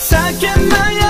Sökünme yarım